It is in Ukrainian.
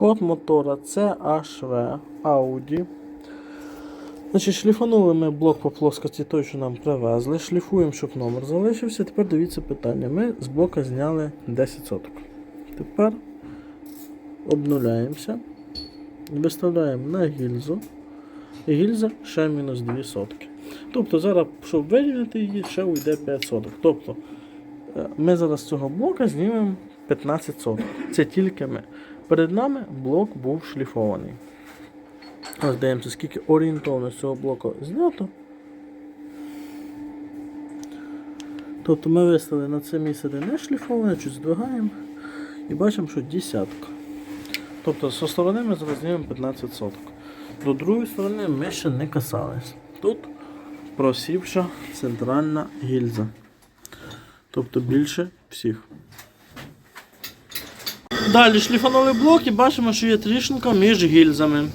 Код мотора CHV Audi. Значить, шліфанули ми блок по плоскості той, що нам привезли. Шліфуємо, щоб номер залишився. Тепер дивіться питання. Ми з блока зняли 10 соток. Тепер обнуляємося. Виставляємо на гільзу. І гільза ще мінус 2 сотки. Тобто зараз, щоб вирівняти її, ще уйде 5 соток. Тобто е, ми зараз з цього блока знімемо 15 соток. Це тільки ми. Перед нами блок був шліфований. Ось дивимося, скільки орієнтовно з цього блоку знято. Тобто ми виставили на це місце, де не шліфоване, чуть здвигаємо і бачимо, що десятка. Тобто зі сторони ми зараз знімемо 15 соток. До другої сторони ми ще не касались. Тут просівша центральна гільза. Тобто більше всіх. Далі шліфанули блок і бачимо, що є трішинка між гільзами.